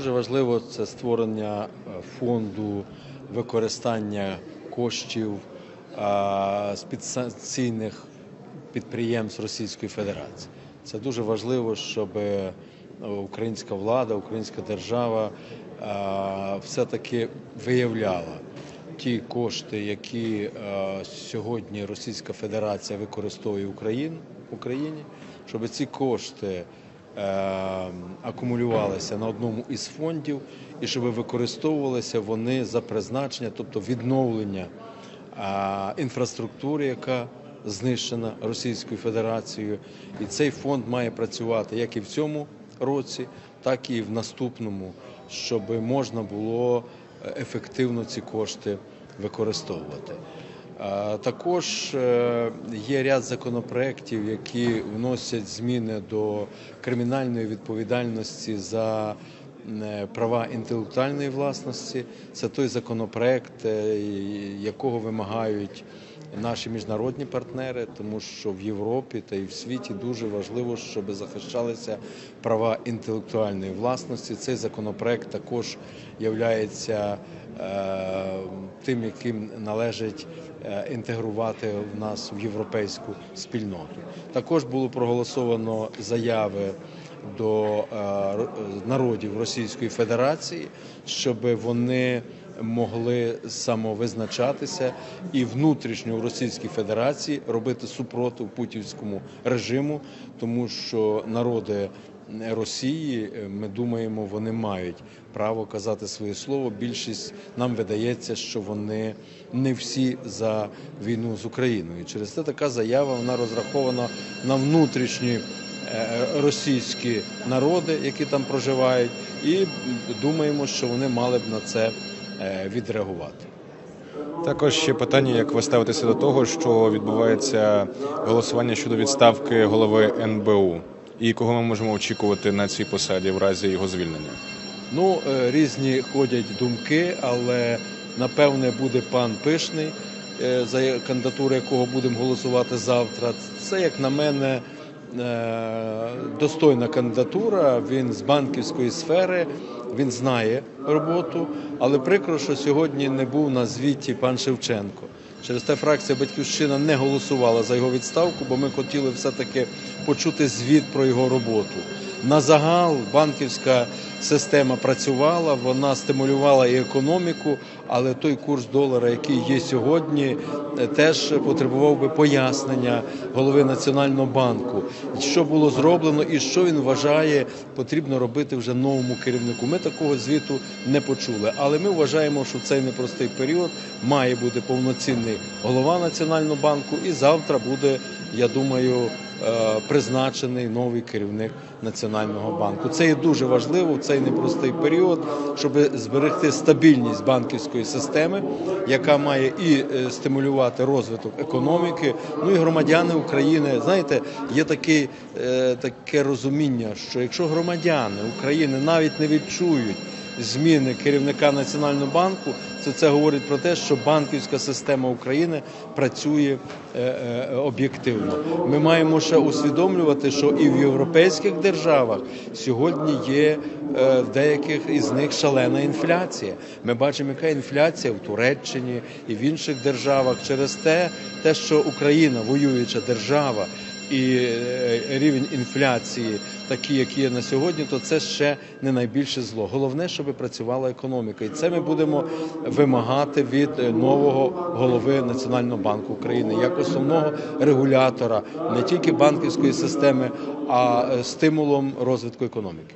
Дуже важливо це створення е, фонду використання коштів е, з підсанкційних підприємств Російської Федерації. Це дуже важливо, щоб е, українська влада, українська держава е, все-таки виявляла ті кошти, які е, сьогодні Російська Федерація використовує в Україні, щоб ці кошти е, акумулювалися на одному із фондів і щоб використовувалися вони за призначення, тобто відновлення інфраструктури, яка знищена Російською Федерацією. І цей фонд має працювати як і в цьому році, так і в наступному, щоб можна було е, ефективно ці кошти використовувати. Також е, є ряд законопроєктів, які вносять зміни до кримінальної відповідальності за е, права інтелектуальної власності. Це той законопроект, е, якого вимагають наші міжнародні партнери, тому що в Європі та і в світі дуже важливо, щоб захищалися права інтелектуальної власності. Цей законопроект також являється е, тим, яким належить е, інтегрувати в нас в європейську спільноту. Також було проголосовано заяви до е, народів Російської Федерації, щоб вони могли самовизначатися і внутрішньо в Російській Федерації робити супротив путінському режиму, тому що народи Росії, е, ми думаємо, вони мають право казати своє слово. Більшість нам видається, що вони не всі за війну з Україною. Через це така заява вона розрахована на внутрішні е, російські народи, які там проживають, і думаємо, що вони мали б на це відреагувати. Також ще питання, як ви ставитеся до того, що відбувається голосування щодо відставки голови НБУ, і кого ми можемо очікувати на цій посаді в разі його звільнення? Ну, е, різні ходять думки, але напевне буде пан Пишний, е, за кандидатуру якого будемо голосувати завтра. Це, як на мене, е, достойна кандидатура. Він з банківської сфери, він знає роботу, але прикро, що сьогодні не був на звіті пан Шевченко. Через те фракція Батьківщина не голосувала за його відставку, бо ми хотіли все-таки почути звіт про його роботу. На загал банківська система працювала, вона стимулювала і економіку, але той курс долара, який є сьогодні, е, теж потребував би пояснення голови Національного банку, що було зроблено і що він вважає потрібно робити вже новому керівнику. Ми такого звіту не почули, але ми вважаємо, що в цей непростий період має бути повноцінний голова Національного банку, і завтра буде, я думаю, е, призначений новий керівник Національного банку. Це є дуже важливо в цей непростий період, щоб зберегти стабільність банківської системи, яка має і е, стимулювати розвиток економіки. Ну і громадяни України, знаєте, є такий, е, таке розуміння, що якщо громадяни України навіть не відчують зміни керівника Національного банку, це, це говорить про те, що банківська система України працює е, е, об'єктивно. Ми маємо ще усвідомлювати, що і в європейських державах сьогодні є е, в деяких із них шалена інфляція. Ми бачимо, яка інфляція в Туреччині і в інших державах через те, те, що Україна воююча держава і е, рівень інфляції такий, які є на сьогодні, то це ще не найбільше зло. Головне, щоб працювала економіка, і це ми будемо вимагати від е, нового голови Національного банку України як основного регулятора не тільки банківської системи, а е, стимулом розвитку економіки.